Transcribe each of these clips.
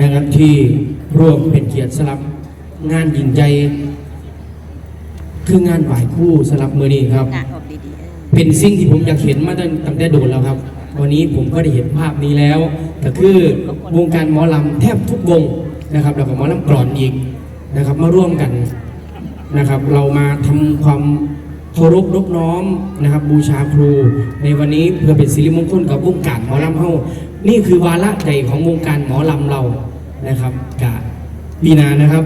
นะครับที่ร่วมเป็นเกียรติสลับงานยิ่งใหญ่คืองานไหวคู่สลับมือนี้ครับหนักออกดีๆเออเป็นสิ่งที่ผมอยากเห็นมาตั้งตั้งแต่โดนแล้วครับ วันนี้ผมก็ได้เห็นภาพนี้แล้วก็คือวงการหมอลำแทบทุกวงนะครับแล้วก็หมอลำกรอนอีกนะครับ มาร่วมกันนะครับ เรามาทำความเคารพนบน้อมนะครับ บูชาครู ในวันนี้เพื่อเป็นสิริมงคลกับวงการหมอลำเฮานี่คือวาระใหญ่ของวงการหมอลำเรา นะครับกะปีนานะครับ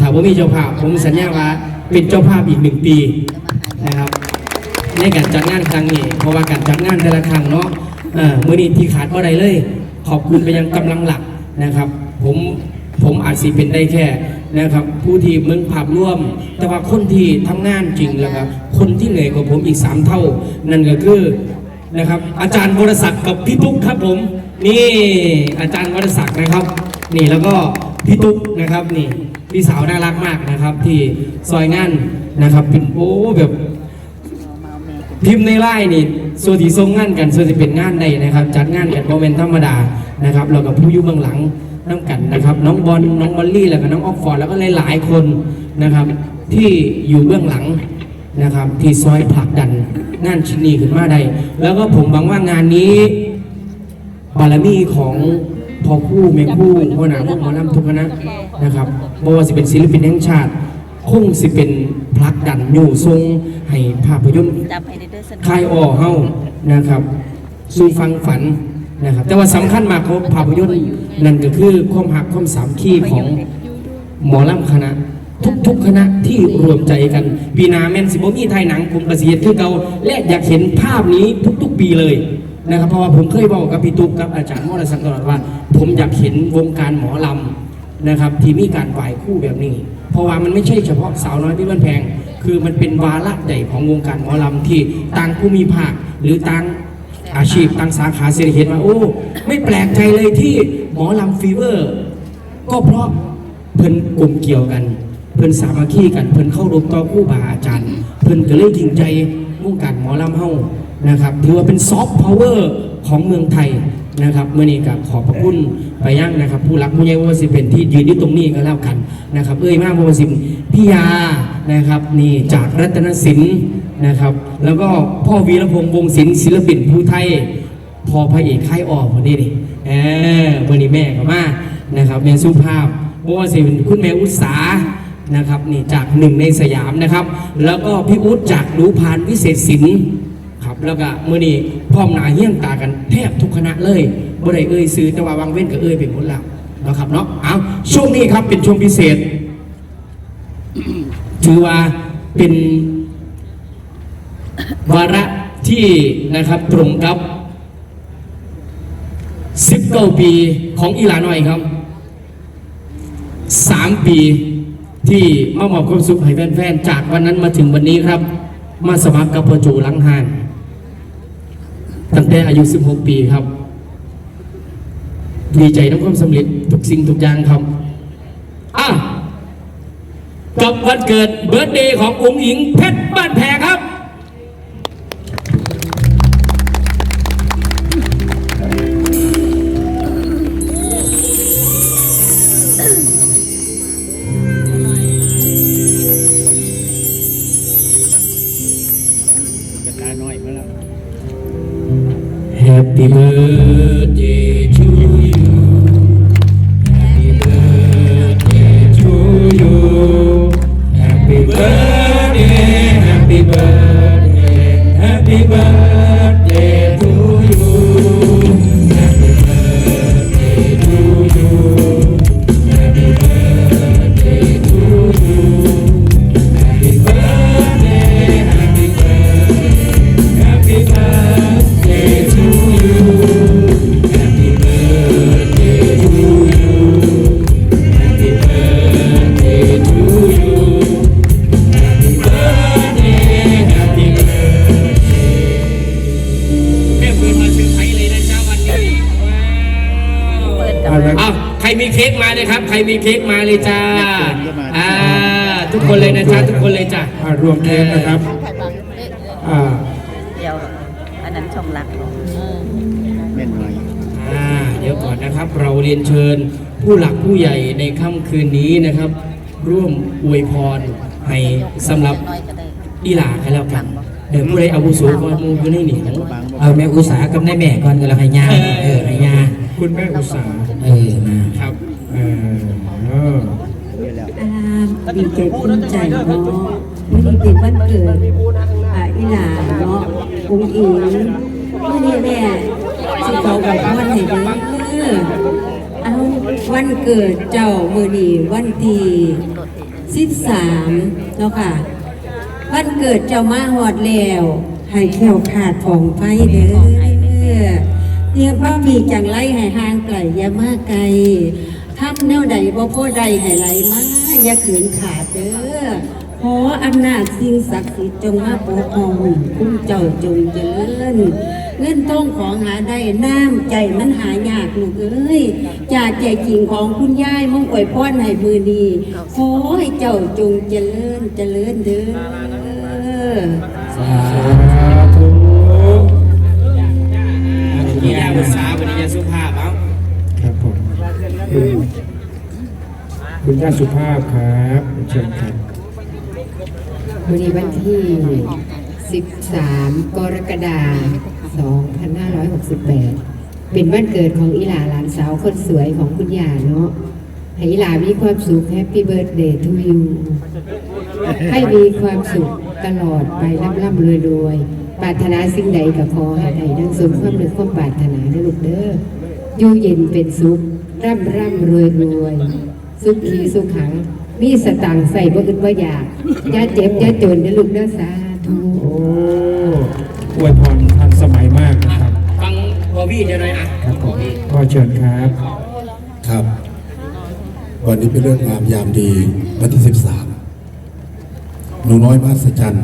ถ้าว่ามีเจ้าภาพผมสัญญาว่าเป็นเจ้าภาพอีกหนึ่งปีนะครับในการจัดงานครั้งนี้เพราะว่าการจัดงานแต่ละครั้งเนาะเมื่อนี้ที่ขาดว่าใดเลย ขอบคุณไปยังกำลังหลักนะครับ ผมผมอาจสิเป็นได้แค่นะครับ ผู้ที่มืองภาพร่วม แต่ว่าคนที่ทำงานจริงแล้วครับคนที่เหนื่อยกว่าผมอีกสามเท่า นั่นก็คือนะครับ อาจารย์วรศักดิ์กับพี่ตุ๊กครับผม นี่อาจารย์วรศักดิ์นะครับ นี่แล้วก็พี่ตุ๊กนะครับนี่พี่สาวน่ารักมากนะครับ ที่ซอยงานนะครับเป็นโอ้แบบเมาแม่พิมพ์ในไลน์นี่ส่วนที่ทรงงานกันส่วนที่เป็นงานใดนะครับ จัดงานกันโมเมนธรรมดานะครับเรากับผู้อยู่เบื้องหลังน้ำกันนะครับ น้องบอลน้องบอลลี่แล้วก็น้องออฟฟอร์ดแล้วก็หลายๆคนนะครับ ที่อยู่เบื้องหลังนะครับ ที่ซอยผลักดันงานชิ้นนี้ขึ้นมาได้แล้วก็ผมหวังว่างานนี้บารมีของ พอคู่แม่คู่หัวหน้าพวกหมอลำทุกคณะนะครับบ่ว่าสิเป็นศิลปินแห่งชาติ คงสิเป็นพลักดันอยู่ทรงให้ภาพยนตร์จำให้ได้เด้อสนุกคลายอ้อเฮานะครับสู่ฟังฝันนะครับ แต่ว่าสำคัญมากของภาพยนตร์นั่นก็คือความหักความสามัคคีของหมอลำคณะ ทุกๆคณะที่รวมใจกันปีหนาแมนสิบมีไทยหนังผมประสิทธิ์คือเก่าและอยากเห็นภาพนี้ทุกๆ ปีเลย นะครับเพราะว่าผมเคยบอกกับพี่ตุ๊กกับอาจารย์มอรสังตลอดว่า ผมอยากเห็นวงการหมอลำนะครับ ที่มีการไหวคู่แบบนี้ เพราะว่ามันไม่ใช่เฉพาะสาวน้อยที่บ้านแพง คือมันเป็นวาระใหญ่ของวงการหมอลำที่ต่างภูมิภาคหรือต่างอาชีพต่างสาขาเศรษฐกิจมาโอ้ไม่แปลกใจเลยที่หมอลำฟีเวอร์ ก็เพราะเพิ่นกลุ่มเกี่ยวกัน เพิ่นสามัคคีกันเพิ่นเข้ารบต่อคู่บาอาจารย์ เพิ่นก็เลยจริงใจวงการหมอลำเฮา นะครับถือว่าเป็นซอฟต์พาวเวอร์ของเมืองไทยนะครับเมื่อนี้กับขอบพระคุณไปยังนะครับ ผู้รักผู้ใหญ่ว่าสิเป็นที่ยืนอยู่ตรงนี้ก็แล้วกันนะครับ เอ้ยมากว่าสิพี่ยานะครับนี่จากรัตนสินนะครับ แล้วก็พ่อวีรพงษ์วงศิลป์ศิลปินผู้ไทยพอพระเอกค่ายออกคนนี้นี่เออวันนี้แม่ก็มานะครับแม่สุภาพเพราะว่าสิเป็นคุณแม่อุตสานะครับนี่จากหนึ่งในสยามนะครับ แล้วก็พี่อุ๊ดจากดูพานวิเศษศิลป์ แล้วก็มื่อนี้พร้อมหนาเฮี้ยงตากันแทบทุกคณะเลยบ่ได้เอ่ยซื้อแต่ว่าวางเว้นก็เอ่ยเป็นหมดแล้วนะครับเนาะเอาช่วงนี้ครับเป็นช่วงพิเศษ ถือว่าเป็นวาระที่นะครับตรงกับสิบเก้าปีของอีหลาน่อยครับสามปีที่มามอบความสุขให้แฟนๆ จากวันนั้นมาถึงวันนี้ครับ มาสมัครกับพจูหลังหาน ตั้งแต่อายุ 16 ปีครับ ดีใจในความสำเร็จทุกสิ่งทุกอย่างครับ อะ กับวันเกิดเบิร์ดเดย์ขององค์หญิงเพชรบ้านแพรครับ มีเค้กมาเลยครับ ใครมีเค้กมาเลยจ้าอ่าทุกคนเลยนะจ๊ะทุกคนเลยจ้ะอ่ารวมเค้กนะครับเอ้ยอ่าเดี๋ยวอันนั้นช่องหลักเออแม่นหน่อยอ่าเดี๋ยวก่อนนะครับ เราเรียนเชิญผู้หลักผู้ใหญ่ในค่ำคืนนี้นะครับ ร่วมอวยพรให้สำหรับดีหลาให้แล้วกันเดี๋ยวผู้ใดอาวุโสก็มูอยู่ในนี่ของเอาแม่อุตสาหกับแม่แม่ก่อนก็แล้วให้ยาเออให้ยาคุณแม่อุตสาเออมาครับ เออเอออ่าดีใจภูมิใจเนาะวันนี้เป็นวันเกิดอ่าอีหลาเนาะองค์อิงวันนี้แม่สิเขากับวันให้เด้อเอาวันเกิดเจ้ามื้อนี้วันที่13เนาะค่ะ วันเกิดเจ้ามาฮอดแล้วให้แขวขาดของไฟเด้อเรียกว่ามีจังไรให้ห่างไกลอย่ามาไกล ทำแนวใดบ่พอใดให้ไหลมาอย่าขืนขาดเด้อขออำนาจสิ่งศักดิ์สิทธิ์จงมาปกครองคุ้มเจ้าจงเจริญเงินต้องของหาได้น้ำใจมันหายากลูกเอ้ยจากใจจริงของคุณยายมงอวยพรให้มือดีขอให้เจ้าจงเจริญเจริญเด้อ สาธุ คุณย่าสุภาพครับเชิญครับวันนี้วันที่ 13 กรกฎาคม2568 เป็นวันเกิดของอีหลาหลานสาวคนสวยของคุณย่าเนาะให้อีหลามีความสุขแฮปปี้เบิร์ดเดย์ทูยูให้มีความสุขตลอดไปร่ำร่ำรวยรวยปรารถนาสิ่งใดก็ขอให้ได้ดังสมความนึกความปรารถนานะลูกเด้ออยู่เย็นเป็นสุขร่ำร่ำรวยรวย สุขขีสุขขัง มีสตังค์ใส่บ่อึดบ่อยากอย่าเจ็บอย่าจนนะลูกเด้อสาธุโอ้อวยพรทันสมัยมากนะครับ ฟังบอบี้จะหน่อยอะครับผมก็เชิญครับ ครับ วันนี้เป็นเรื่องงามยามดีวันที่ 13 หนูน้อยมาสจัน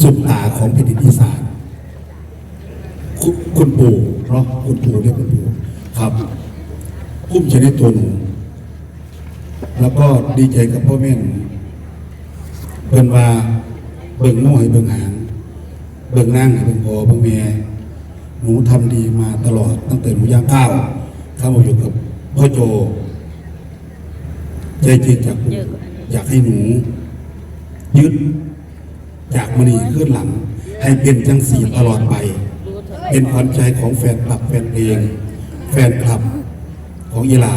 สุดตาของแผ่นดินอีสานคุคุณปู่เนาะคุณปู่เรียกคุณปู่ครับพุ่มใจในตัวหนู แล้วก็ดีใจกับพ่อแม่หนูเบิ่งว่าเบิ่งน้อยเบิ่งหางเบิ่งนั่งเบิ่งพอเบิ่งแม่หนูทำดีมาตลอดตั้งแต่หนูย่างก้าวเข้ามาอยู่กับพ่อโจใจจริงจากอยากให้หนู ยึดจากมณีขึ้นหลัง ให้เป็นจังสีตลอดไป เป็นขวัญใจของแฟนคลับแฟนเพลงแฟนคลับของยีลา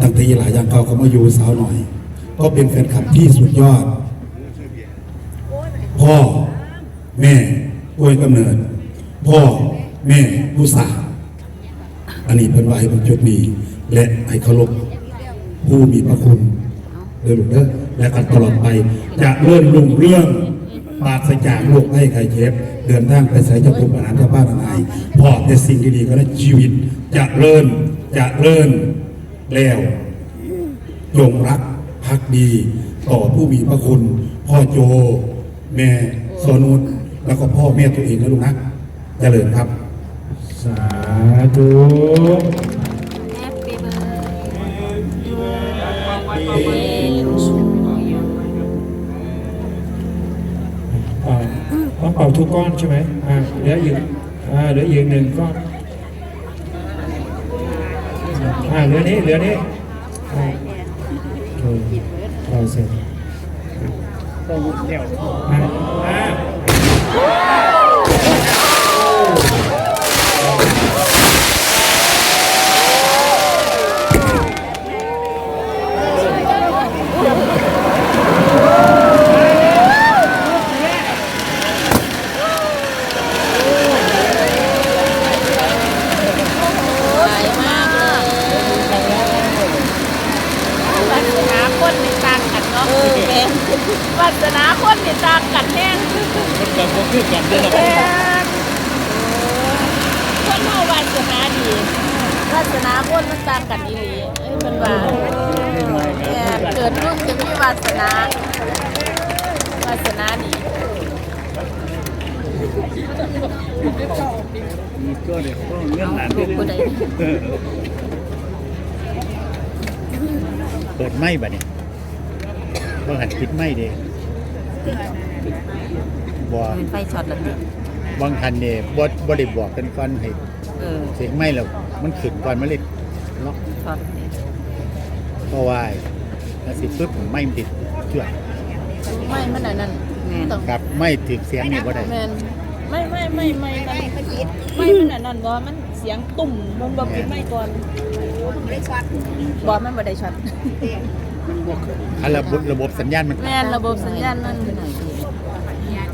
ตั้งแต่ยีลาย่างก้าวเขามาอยู่สาวหน่อย ก็เป็นแฟนคลับที่สุดยอด พ่อแม่ป่วยกำเนิด พ่อแม่ผู้สาวอันนี้เป็นไว้บนจุดนี้ และให้เคารพผู้มีพระคุณเดินหลุดเด้อและกันตลอดไป จะเลื่อนลุ่งเรื่องปราศจากโรคให้ใครเจ็บเดินทางไปใส่เจ้าภูมิอาหารเจ้าบ้านอะไรพอแต่สิ่งดีๆก็ได้ชีวิต จะเลื่อนจะเลื่อน แล้วจงรักภักดีต่อผู้มีพระคุณ พ่อโจ แม่โซนุชแล้วก็พ่อแม่ตัวเองนะลูกนะเจริญครับ สาธุเป่าต้องเป่าทุกก้อนใช่ไหมอ่าเหลืออีกอ่าเหลืออีกหนึ่งก้อน อ่าเหลือนี้เหลือนี้อ่าโอเคเป่าเสร็จอ่าอ่าวาสนาคนนี่ต่างกันเนาะเออแม่วาสนาคนนี่ต่างกันแน่คนเกิดบ่คือกันเด้อคนเฮาวาสนาดีวาสนาคนมันต่างกันอีหลีเอ้ยเพิ่นว่าแม่เกิดลูกจะมีวาสนาวาสนาดี มีก็ เดี๋ยวต้องเรื่องหลานลูกผู้ใดเปิดไม่บ่เนี่ยบางหันปิดไม่เด้บ่เป็นไฟช็อตแล้วติบางหันเนี่ยบ่บ่ได้บอกกันก่อนให้เออเสียงไม่แล้วมันขึ้นก่อนมันเลยล็อกช็อตนี่ก็วายแล้วสิปึ๊บผมไม่ติดช่วยไม่มันอันนั้นต้องครับไม่ถึงเสียงนี่บ่ได้แมน ไม่ไม่ไม่ไม่ไม่ไม่มันอันนั้นบ่มันเสียงตุ่มมันบ่ปิดไม่ก่อนบ่มันบ่ได้ช็อตอันระบบระบบสัญญาณมันแม่นระบบสัญญาณมัน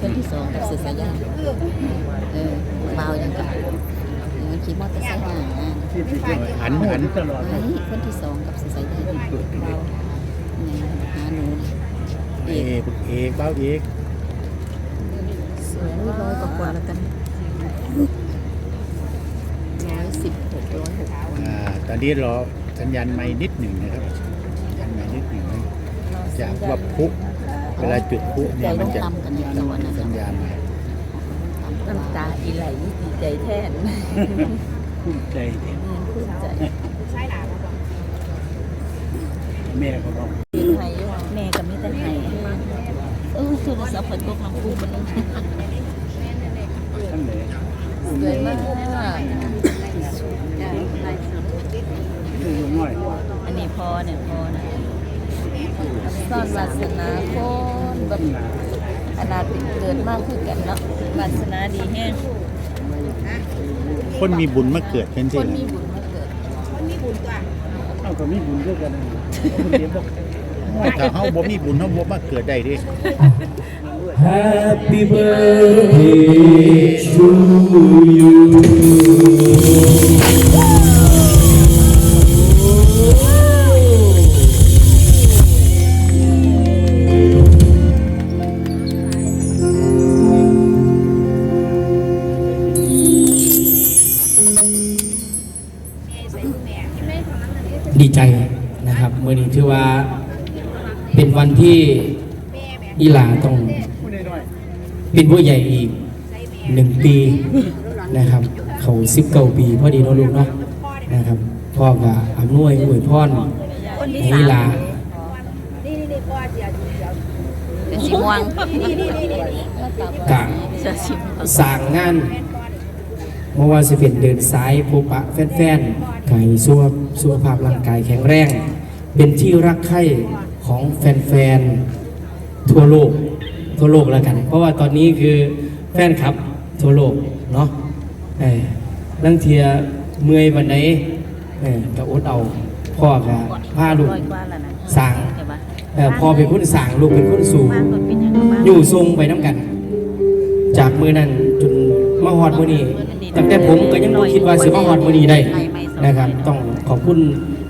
คนที่สองกับสื่อสายยางเออเบาอย่างกับเงินขี่มอเตอร์ไซค์หาหันหันเฮ้ยคนที่สองกับสื่อสายยางเบาเนี่ยหาหนูเอกเอกเบ้าเอกส วยร้อยกว่าแล้วกันร้อยสิบหกร้อยหกอ่าตอนนี้รอสัญญาณไม่นิดหนึ่งนะครับสัญญาณไม่นิดหนึ่งนะจากว่าพุเวลาจุดพุใจเนี่ยต้มัอนงจะตำกันในตัวนะสัญญาณมาน้ำตาอีไหลดีใจแทนภูมิใจอืมภูมิใจแม่ก็บอกเป็นไทยอยู่ แม่กับมิตรไทย เออโทรศัพท์เปิดกล้องน้ำปูมันทั้งเลยสวยมากดูน้อยอันนี้พอเนี่ยพอนะซ่อนวาสนาคนแบบขนาดเป็นเกิดมากคือกันเนาะวาสนาดีแห้งคนมีบุญมาเกิดเป็นคสินมีบุญมาเกิดเอาก็มีบุญด้วยกัน ถ้าเฮาบ่มีบุญเฮาบ่มาเกิดได้เดิ Happy birthday to you ดีใจนะครับเมื่อนี้ถือว่า เป็นวันที่อีหลาต้องเป็นผู้ใหญ่อีกหนึ่งปีนะครับ เขาสิบเก้าปีพอดีเนาะลูกเนาะนะครับพ่อกับอำนวยอวยพรให้อีหลาเป็นสีม่วงกะเสื้อสีม่วงสร้างงานเมื่อว่าสิเป็นเดินสายพบปะแฟนๆกายสุขสุขภาพร่างกายแข็งแรง เป็นที่รักใคร่ ของแฟนๆทั่วโลกทั่วโลกแล้วกัน เพราะว่าตอนนี้คือแฟนคลับทั่วโลกเนาะเออลังเทียเมื่อยวันไหนเออก็อดเอาพ่อกับพาลูกร้อยกว่าแล้วนะสั่งใช่ปะเออพ่อเป็นคนสั่งลูกเป็นคนสูงมากกว่าเป็นสูงอยู่ทรงไปน้ำกัน จากมือนั้นจนมาฮอดมือนี้ตั้งแต่ผมก็ยังบ่คิดว่าสิมาฮอดมือนี้ได้ นะครับ ต้องขอบคุณ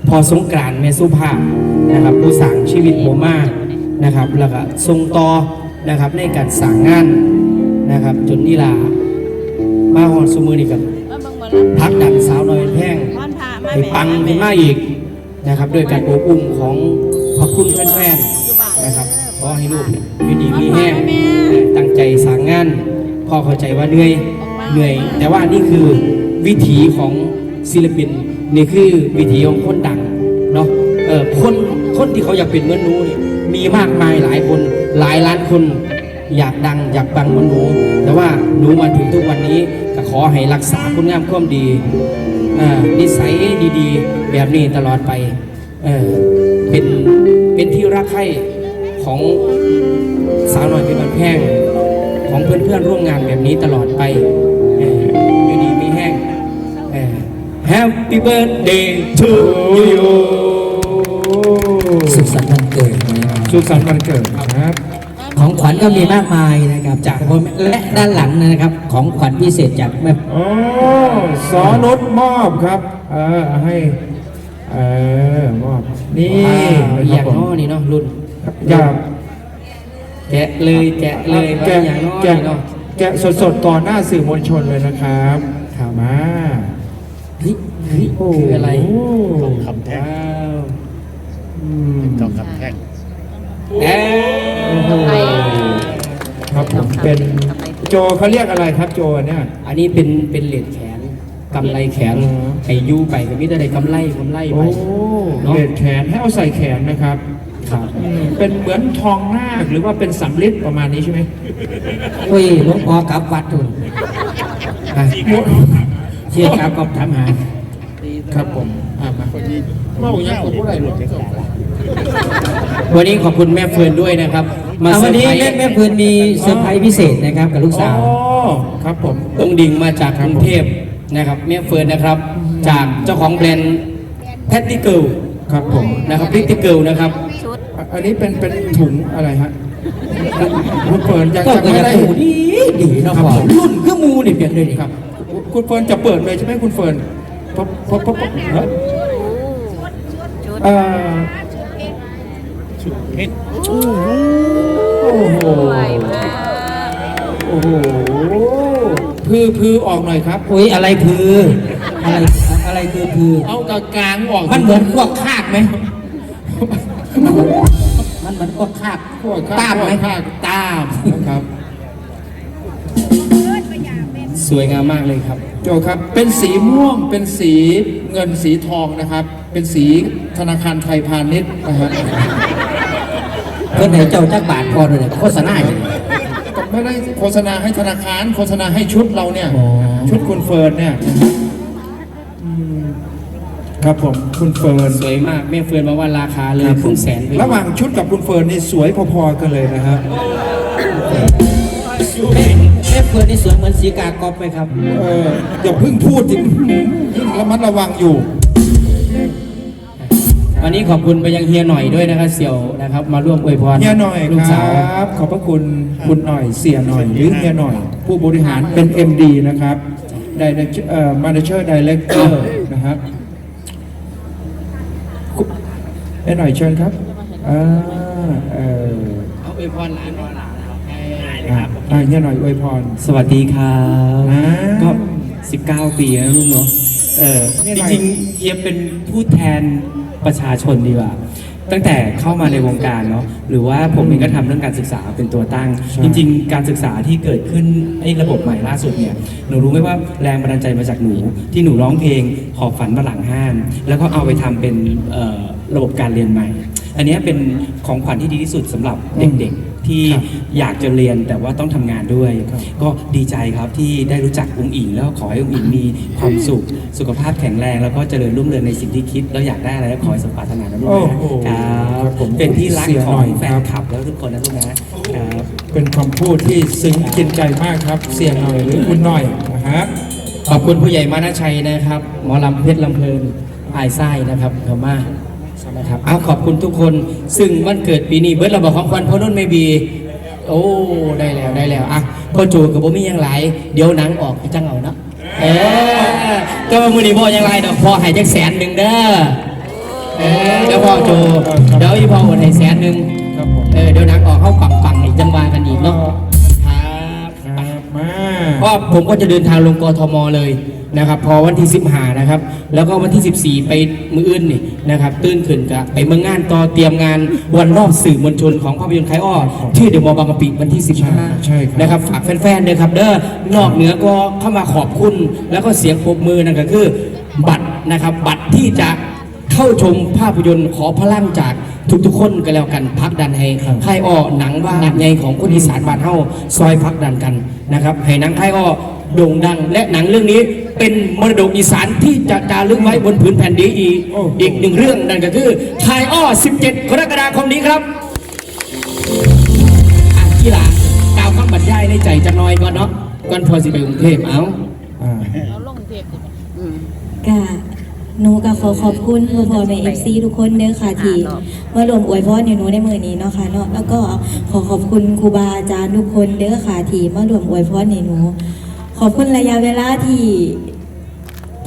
พอสงกรานต์แม่สุภาพนะครับ ผู้สั่งชีวิตผมมานะครับ แล้วก็ทรงต่อนะครับในการสั่งงานนะครับ จนนี่ลามาฮอดซุมือนี่กับพักดันสาวน้อยแพงม่อนพามาให้แม่ปังขึ้นมาอีกนะครับด้วยการโอบอุ้มของพระคุณแฟนๆนะครับขอให้ลูกเนี่ยอยู่ดีมีแห้งตั้งใจสร้างงานพ่อเข้าใจว่าเหนื่อยเหนื่อย แต่ว่านี่คือวิถีของ ศิลปินนี่คือวิถีของคนดังเนาะเออคนคนที่เขาอยากเป็นเหมือนหนูนี่มีมากมายหลายคนหลายล้านคนอยากดังอยากปังเหมือนหนู แต่ว่าหนูมาถึงทุกวันนี้ก็ขอให้รักษาคุณงามความดีนิสัยดีๆ แบบนี้ตลอดไปเออเป็นเป็นที่รักใคร่ของสาวน้อยเป็นบันแพงของเพื่อนๆร่วมงานแบบนี้ตลอดไป Happy birthday to you สุขสันต์วันเกิดนะครับ สุขสันต์วันเกิดครับ ของขวัญก็มีมากมายนะครับ จากผมและด้านหลังนะครับ ของขวัญพิเศษจากแม่โอ้สอนุชมอบครับ เออให้ เออมอบ นี่อคย่ารับงผมน้อนี่เนาะรุ่นอยากแกะเลยแกะเลยแกะว่าอย่างน้อแกะนี่เนาะ แกะสดๆต่อหน้าสื่อมวลชนเลยนะครับข่าวมา เฮ้ยเฮ้ยคืออะไรโคำแท่งว้าวอืมต้องคำแท่งเอ้ยครับผมเป็นโจเขาเรียกอะไรครับโจเนี่ยอันนี้เป็นเป็นเหรียญแขนกำไรแขนอืมไอ้ยูไปก็มีแต่ได้กำไรกำไรโอ้ไปเนาะเบ็ดแขนให้เอาใส่แขนนะครับครับอืมเป็นเหมือนทองนาคหรือว่าเป็นสำลิดประมาณนี้ใช่ไหมโอ้ยหลวงพ่อกลับวัดทุนอะ เชียร์กลับก็ถามหาครับผมอะมาคนนี้เมาอย่างกับผู้ใดหรอกวันนี้ขอบคุณแม่เฟิร์นด้วยนะครับ มาเอาเซอวันร์นี้ไพรแม่ส์แม่เพื่อนมีเซอร์ไพรส์พิเศษนะครับกับลูกสาวอ๋อครับผมองค์ดิ่งมาจากกรุงเทพนะครับแม่เฟิร์นนะครับ จากเจ้าของแบรนด์แพตติเกิลครับผมนะครับพิตติเกิลนะครับชุดอะอันนี้เป็นเป็นถุงอะไรฮะคุณเฟิร์นยังก็จะก็ไม่ยังได้ดูดีดีเนาะครับพ่อผมรุ่นก็มูนี่เปลี่ยนเลยนี่ครับ คุณเฟิร์นจะเปิดเลยใช่ไหมคุณเฟิร์นเพราะเพราะเพราะเอ้ยชุดเอ่อชุดเพชรโอ้โหสวยมากโอ้โหพือพือออกหน่อยครับอุ้ยอะไรคืออะไรอะไรคือคือเอากลางๆออกมันเหมือนพวกคากไหมมันเหมือนพวกคากพวกตามไหมภาคตามนะครับ สวยงามมากเลยครับโจครับ เป็นสีม่วง เป็นสีเงินสีทองนะครับ เป็นสีธนาคารไทยพาณิชย์นะฮะเพื่อนไหนเจ้าจักบาทพอเลยโฆษณาอยู่ก็ไม่ได้โฆษณาให้ธนาคาร โฆษณาให้ชุดเราเนี่ยอ๋อชุดคุณเฟิร์นเนี่ยอืมครับผมคุณเฟิร์นสวยมากแม่เฟิร์นบอกว่าราคาเลยครับครึ่งแสนไประหว่างชุดกับคุณเฟิร์นนี่สวยพอๆกันเลยนะฮะ แม่แม่เพื่อนนี่สวยเหมือนสีกากรอบไหมครับ เอออย่าเพิ่งพูดถึงระมัดระวังอยู่ วันนี้ขอบคุณไปยังเฮียหน่อยด้วยนะครับเสี่ยวนะครับ มาร่วมอวยพรเฮียหน่อยลูกคสาวรับ ขอบพระคุณคุณหน่อยเสียหน่อยหรือเฮียหน่อย ผู้บริหารเป็น MD นะครับได้เอ่อ Manager Director นะครับคุณเฮียหน่อยเชิญครับอ่าเออเอาอวยพรหลานหน่อยหลานนะครับ อะอะเฮียหน่อยอวยพร สวัสดีครับอ่าก็ 19 ปีแล้วลูกเนาะเออนี่จหน่อย ริงๆเฮียเป็นผู้แทนประชาชนดีกว่า ตั้งแต่เข้ามาในวงการเนาะหรือว่าผมเองก็ทำเรื่องการศึกษาเป็นตัวตั้งใช่จริง ๆ การศึกษาที่เกิดขึ้นไอ้ระบบใหม่ล่าสุดเนี่ยหนูรู้ไหมว่าแรงบันดาลใจมาจากหนู ที่หนูร้องเพลงหอบฝันมาหลังห้าน แล้วก็เอาไปทำเป็นเอ่อระบบการเรียนใหม่ อันเนี้ยเป็นของขวัญที่ดีที่สุดสำหรับเด็กๆ ที่ครับอยากจะเรียนแต่ว่าต้องทำงานด้วยครับก็ดีใจครับที่ได้รู้จักองค์อิงแล้วขอให้องค์อิงมีความสุข สุขภาพแข็งแรง แล้วก็เจริญรุ่งเรืองในสิ่งที่คิดแล้วอยากได้อะไรก็ขอให้สมปรารถนานะลูกโอ้นะโหครัครับ บผมเป็นที่รักเสียขหน่ออยงแฟครันบคลับแล้วทุกคนนะลูกนะครับ เป็นคำพูดที่ซึ้งกินใจมากครับ เสียหน่อยหรือคุณหน่อยนะฮะ ขอบคุณผู้ใหญ่มานาชัยนะครับ หมอลำเพชรลำเพลินอายไส้นะครับเขามานะ ครับเอาขอบคุณทุกคน ซึ่งวันเกิดปีนี้เบิร์ดเราบอกของควันพ่อนุ่นไม่บี โอ้ ได้แล้วได้แล้วอะพ่อโจกับบ่มีหยังหลาย เดี๋ยวหนังออกให้จังเอาเนาะเออก็ว่ามือนี้บ่หยังไรดอกพอให้จักแสนหนึ่งเด้อเออเดี๋ยวพ่อโจเดี๋ยวอีพ่อโอนให้แสนหนึ่งครับผม เออเดี๋ยวหนังออกเข้าปังปังๆอีกจังหวากันอีกเนาะครับครับมา ก็ผมก็จะเดินทางลงกทมเลยนะครับพอวันที่สิบหานะครับ แล้วก็วันที่ 14 ไปมืออื่นนี่นะครับ ตื่นขึ้นกับไปเมืองงานต่อเตรียมงานวันรอบสื่อมวลชนของภาพยนตร์คลายอ้อที่เดอะมอลล์บางกะปิวันที่ 15ใช่ครับนะครับฝากแฟนๆด้วยครับเด้อนอกเหนือก็เข้ามาขอบคุณ แล้วก็เสียงปรบมือนั่นก็คือ บัตรนะครับ บัตรที่จะ เข้าชมภาพยนตร์ขอพลังจากทุกๆคนก็แล้วกันพักดันให้ค่ายอ้อหนังว่าใหญ่ของคนอีสานบ้านเฮาซอยพักดันกันนะครับให้หนังค่ายอ้อโด่งดัง และหนังเรื่องนี้เป็นมรดกอีสานที่จะจารึกไว้บนผืนแผ่นดินอีกอีกหนึ่งเรื่องนั่นก็คือค่ายอ้อ 17 กรกฎาคมนี้ครับอะกีฬากล่าวคำบรรยายในใจจะน้อยก่อนเนาะก่อนพอสิไปกรุงเทพเอาอ่าเราลงเทปดิกะ หนูก็ขอขอบคุณพ่อพ่อแม่เอฟซีทุกคนเด้อค่ะที่มารวมอวยพรในหนูในมือนี้เนาะค่ะเนาะแล้วก็ขอขอบคุณครูบาอาจารย์ทุกคนเด้อค่ะที่มารวมอวยพรในหนู ขอบคุณระยะเวลาที่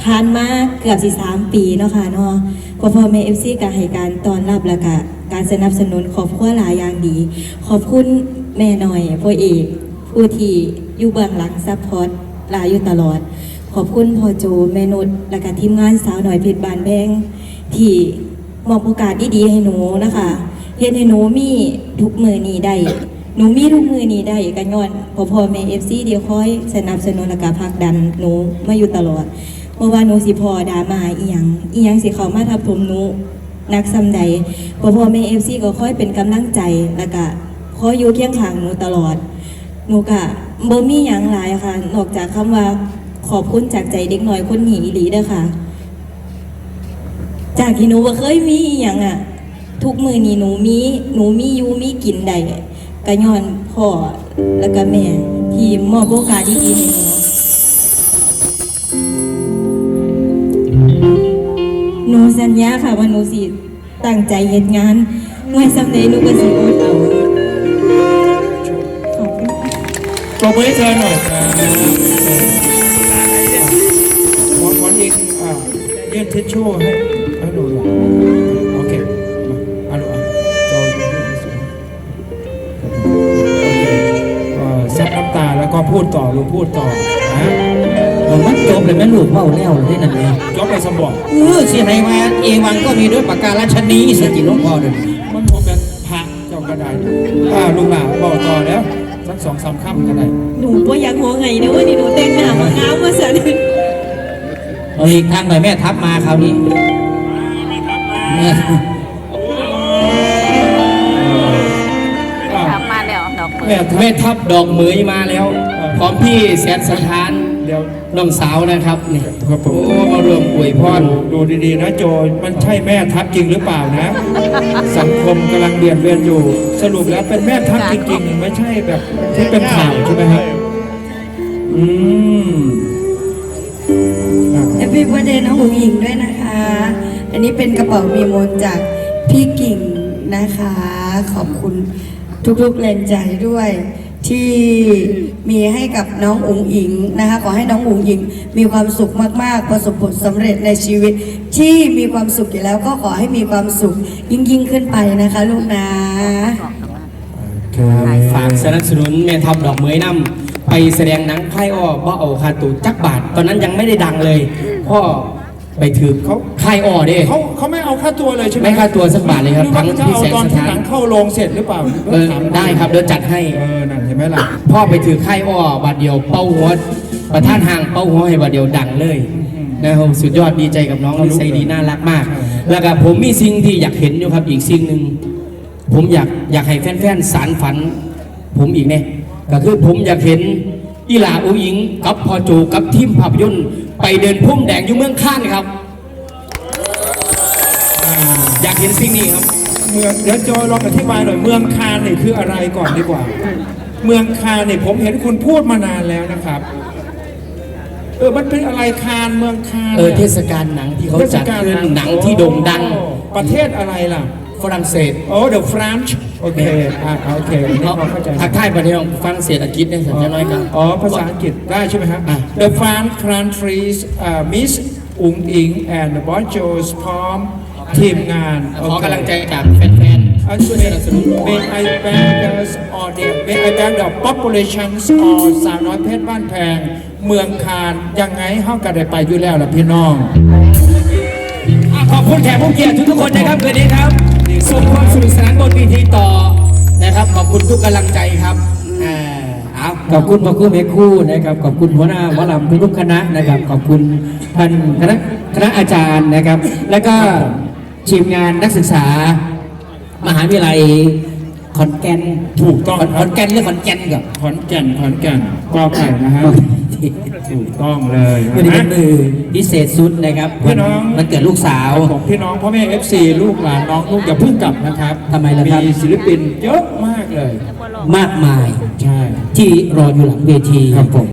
ผ่านมาเกือบสิสามปีเนาะค่ะเนาะพ่อพ่อแม่เอฟซีก็ให้การต้อนรับและก็การสนับสนุนขอบคุณหลายอย่างดี ขอบคุณแม่หน่อยพ่อเอกผู้ที่อยู่เบื้องหลังซัพพอร์ตหลายอยู่ตลอด ขอบคุณพ่อโจแม่นุชและก็ทีมงานสาวหน่อยเพชรบานแบงที่มอบโอกาสดีๆให้หนูนะคะเฮ็ดให้หนูมีทุกมือนี้ได้หนูมีทุกมือนี้ได้กันย้อนพอพ่อแม่เอฟซีเดียวคอยสนับสนุนและก็ผลักดันหนูมาอยู่ตลอดเพราะว่าหนูสิพอดามาอีหยังอีหยังสิเขามาทับถมหนูนักซ้ำใดพอพ่อแม่เอฟซีก็คอยเป็นกำลังใจและก็คอยอยู่เคียงข้างหนูตลอดหนูกะบ่มีหยังหลายค่ะนอกจากคำว่า ขอบคุณจากใจเด็กน้อยคนหนีอีหลีเด้อค่ะ จากที่หนูบ่เคยมีอย่างอะ ทุกมือนี้หนูมีหนูมีอยู่มีกินได้ก็ย้อนพ่อแล้วก็แม่ที่มอบโอกาสดีๆให้หนูหนูสัญญาค่ะว่าหนูสิตั้งใจเฮ็ดงานเมื่อสำเร็จหนูก็สิอดเอาขอบคุณค่ะ ปรบมือให้เธอหน่อยครับ ยื่นทิชชู่ให้ให้ดูหน่อยโอเคมาเอาดูอะจอยโอเคเอ่อซับน้ำตาแล้วก็พูดต่อลูกพูดต่อนะผมมันจบเลยแม่ลูกเบ้าแล้วเลยนั่นเองยกไปสมบัติเออเสียไหนมาเอวังก็มีด้วยปากการาชนีสกิลหลวงพ่อเดินมันผมเป็นพระเจ้ากระไดอ่าลูกหลานบอกต่อแล้วสักสองสามคำก็ได้หนูบ่าอยากหัวไงเด้อว่านี่หนูแต่งหน้ เอาอีกทางหน่อยแม่ทับมาคราวนี้แม่อ่าถามาแล้วดอกไม้แม่ทัแม่ทับดอกเหมยมาแล้วพร้อมพี่แสนสถานเดี๋ยวน้องสาวนะครับนี่ครับผมโอ้มารวมอวยพรดูดูดีๆนะโจมันใช่แม่ทัพจริงหรือเปล่านะ สังคมกำลังเบียดเบียนอยู่ สรุปแล้วเป็นแม่ทัพจริงๆ ไม่ใช่แบบที่เป็นข่าวใช่ไหมครับอืม ปปี้เบ t ร์ a เดย์น้องหงหญิงด้วยนะคะ อันนี้เป็นกระเป๋ามีมนจากพี่กิ่งนะคะ ขอบคุณทุกๆแรงใจด้วยที่มีให้กับน้องอุ๋งอิงนะคะขอให้น้องอุ๋งอิงมีความสุขมากๆ ประสบผลสำเร็จในชีวิต ที่มีความสุขอยู่แล้วก็ขอให้มีความสุขยิ่งๆขึ้นไปนะคะลูกนะฝากสนับสนุนแม่ทับดอกเหมยนำ ไปแสดงหนังไพ่อ้อบ่เอาคาตูจักบาท ตอนนั้นยังไม่ได้ดังเลย พ่อไปถือเขาไพ่อ้อเด้เขาเขาไม่เอาค่าตัวเลยใช่ไหมไม่ค่าตัวสักบาทเลยครับหอว่าทั้งจะพี่เอาแสนตอนสที่ถาหนันงเข้าโรงเสร็จหรือเปล่าเออได้ครับเดี๋ยวจัดให้ เออนั่นเห็นไหมล่ะพ่อไปถือไข่อ้อบาดเดียวเป้าหัวประท่านห่างเป้าหัวให้บาดเดียวดังเลยนะครับสุดยอดดีใจกับน้องนิสัยดีน่ารักมาก แล้วก็ผมมีสิ่งที่อยากเห็นอยู่ครับอีกสิ่งหนึ่งผมอยากอยากให้แฟนๆสารฝัน ผมอีกเนี่ย ก็คือผมอยากเห็นอีหลาอุอิงกับพอโจกับทีมภาพยนตร์ไปเดินพุ่มแดงอยู่เมืองข้านครับ อยากเห็นสิ่งนี้ครับ เมืองเดี๋ยวจอยลองอธิบายหน่อยเมืองคานนี่คืออะไรก่อนดีกว่า เมืองคานนี่ผมเห็นคุณพูดมานานแล้วนะครับเออมันเป็นอะไรคานเมืองคานเออนี่ยเทศกาลหนังที่เขาจัดขึ้นหนังที่โด่งดังโอ้ประเทศอะไรล่ะ ฝรั่งเศสโอ้เดอะฟรานช์ โอเคอ่าโอเควันนี้เขาพอเข้าใจทักทายประเทศฝรั่งเศสอังกฤษเนี่ยสัญญาน้อยกันอ๋อ ภาษาอังกฤษได้ใช่ไหมครับอะ The Fran Countries อ่า Miss อุงอิง and b o j o s พร้อมทีมงานขอกำลังใจจากแฟนอันๆช่วยเมสนับสนุน May I beg us or the May I beg the populations or สาวน้อยเพชรบ้านแพง เมืองคานยังไงเฮาก็ได้ไปอยู่แล้วล่ะพี่น้องอะขอบคุณแขกผู้เกียรติทุกๆคนนะครับคืนนี้ครับ ส่งความสนุกสนานบนเวีทีต่อนะครับ ขอบคุณทุกกำลังใจครับอ่าเอาขอบคุณพ่อครูแม่ครูนะครับ ขอบคุณหัวหน้าวลำทุกๆคณะนะครับ ขอบคุณท่านคณะคณะอาจารย์นะครับ แล้วก็ทีมงานนักศึกษา มหาวิทยาลัยขอนแก่นถูกต้องขอนแก่นหรือขอนแก่นกับขอนแก่นขอนแก่นกอไก่นะฮะ ถูกต้องเลยวันนี้เป็นนะมือพิเศษสุดนะครับพี่น้อง มันเกิดลูกสาว ของพี่น้องพ่อแม่ FC ลูกหลานน้องลูกอย่าเพิ่งกลับนะครับทำไมล่ะครับ มีศิลปินเยอะมากเลย มากมาย ใช่ ที่รออยู่หลังเวทีครับผม